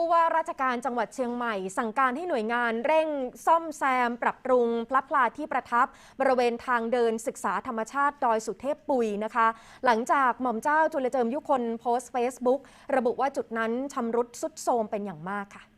ผู้ว่าราชการจังหวัดเชียงใหม่ สั่งการให้หน่วยงานเร่งซ่อมแซม ปรับปรุงพลับพลาที่ประทับบริเวณทางเดินศึกษาธรรมชาติดอยสุเทพปุยนะคะ หลังจากหม่อมเจ้าจุลเจิมยุคนโพสต์เฟซบุ๊กระบุว่าจุดนั้นชำรุดสุดโทรมเป็นอย่างมากค่ะ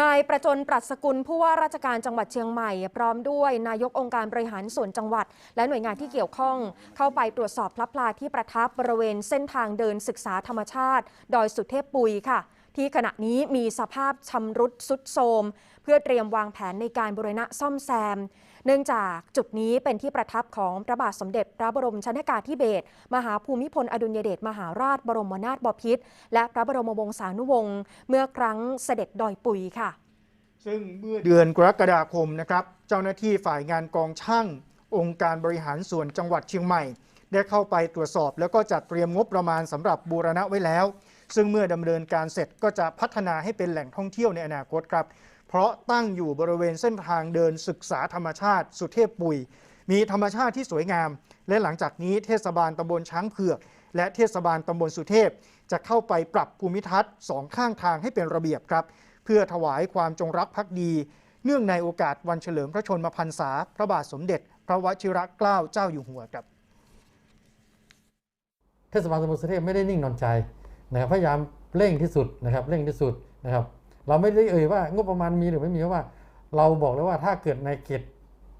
นายประจนปรัชกุลผู้ว่าราชการจังหวัดเชียงใหม่ พร้อมด้วยนายกองค์การบริหารส่วนจังหวัด และหน่วยงานที่เกี่ยวข้อง เข้าไปตรวจสอบพลับพลาที่ประทับบริเวณเส้นทางเดินศึกษาธรรมชาติ ดอยสุเทพปุยค่ะ ที่ขณะนี้มีสภาพชำรุดสุดโทรมเพื่อเตรียมวางแผนในการบริณะซ่อมแซม เนื่องจากจุดนี้เป็นที่ประทับของพระบาทสมเด็จพระบรมชนากาธิเบศรมหาภูมิพลอดุลยเดชมหาราชบรมนาถบพิตรและพระบรมวงศานุวงศ์เมื่อครั้งเสด็จดอยปุยค่ะ ซึ่งเมื่อเดือนกรกฎาคมนะครับ เจ้าหน้าที่ฝ่ายงานกองช่างองค์การบริหารส่วนจังหวัดเชียงใหม่ ได้เข้าไปตรวจสอบ แล้วก็จัดเตรียมงบประมาณสำหรับบูรณะไว้แล้ว ซึ่งเมื่อดำเนินการเสร็จก็จะพัฒนาให้เป็นแหล่งท่องเที่ยวในอนาคตครับ เพราะตั้งอยู่บริเวณเส้นทางเดินศึกษาธรรมชาติ สุเทพปุย มีธรรมชาติที่สวยงาม และหลังจากนี้เทศบาลตำบลช้างเผือก และเทศบาลตำบลสุเทพ จะเข้าไปปรับภูมิทัศน์สองข้างทางให้เป็นระเบียบครับ เพื่อถวายความจงรักภักดี เนื่องในโอกาสวันเฉลิมพระชนมพรรษา พระบาทสมเด็จ พระวชิรเกล้าเจ้าอยู่หัวครับเทศบาลตำบลสุเทพไม่ได้นิ่งนอนใจ นะครับพยายามเร่งที่สุดนะครับเร่งที่สุดนะครับ เราไม่ได้เอ่ยว่างบประมาณมีหรือไม่มีเพราะว่า เราบอกเลยว่าถ้าเกิดในเขต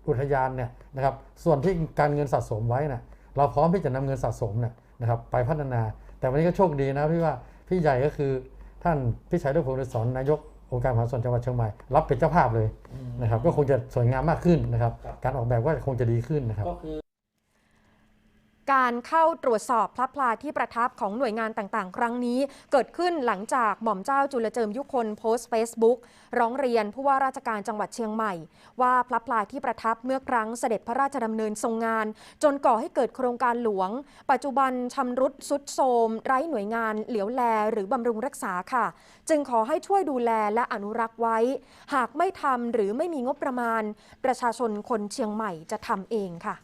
อุทยานเนี่ยนะครับส่วนที่การเงินสะสมไว้นะเราพร้อมที่จะนำเงินสะสมเนี่ยนะครับไปพัฒนา แต่วันนี้ก็โชคดีนะพี่ว่าพี่ใหญ่ก็คือท่านพี่ชัยด้วยพงศ์สอนนายกองค์การมหาส่วนจังหวัดเชียงใหม่รับเป็นเจ้าภาพเลยนะครับก็คงจะสวยงามมากขึ้นนะครับ การออกแบบก็คงจะดีขึ้นนะครับก การเข้าตรวจสอบพลับพลาที่ประทับของหน่วยงานต่างๆ ครั้งนี้ เกิดขึ้นหลังจากหม่อมเจ้าจุลเจิมยุคนโพสต์ Facebook ร้องเรียนผู้ว่าราชการจังหวัดเชียงใหม่ ว่าพลับพลาที่ประทับเมื่อครั้งเสด็จพระราชดำเนินทรงงาน จนก่อให้เกิดโครงการหลวง ปัจจุบันชำรุดสุดโทรมไร้หน่วยงานเหลียวแล หรือบำรุงรักษาค่ะ จึงขอให้ช่วยดูแลและอนุรักษ์ไว้ หากไม่ทำหรือไม่มีงบประมาณ ประชาชนคนเชียงใหม่จะทำเองค่ะ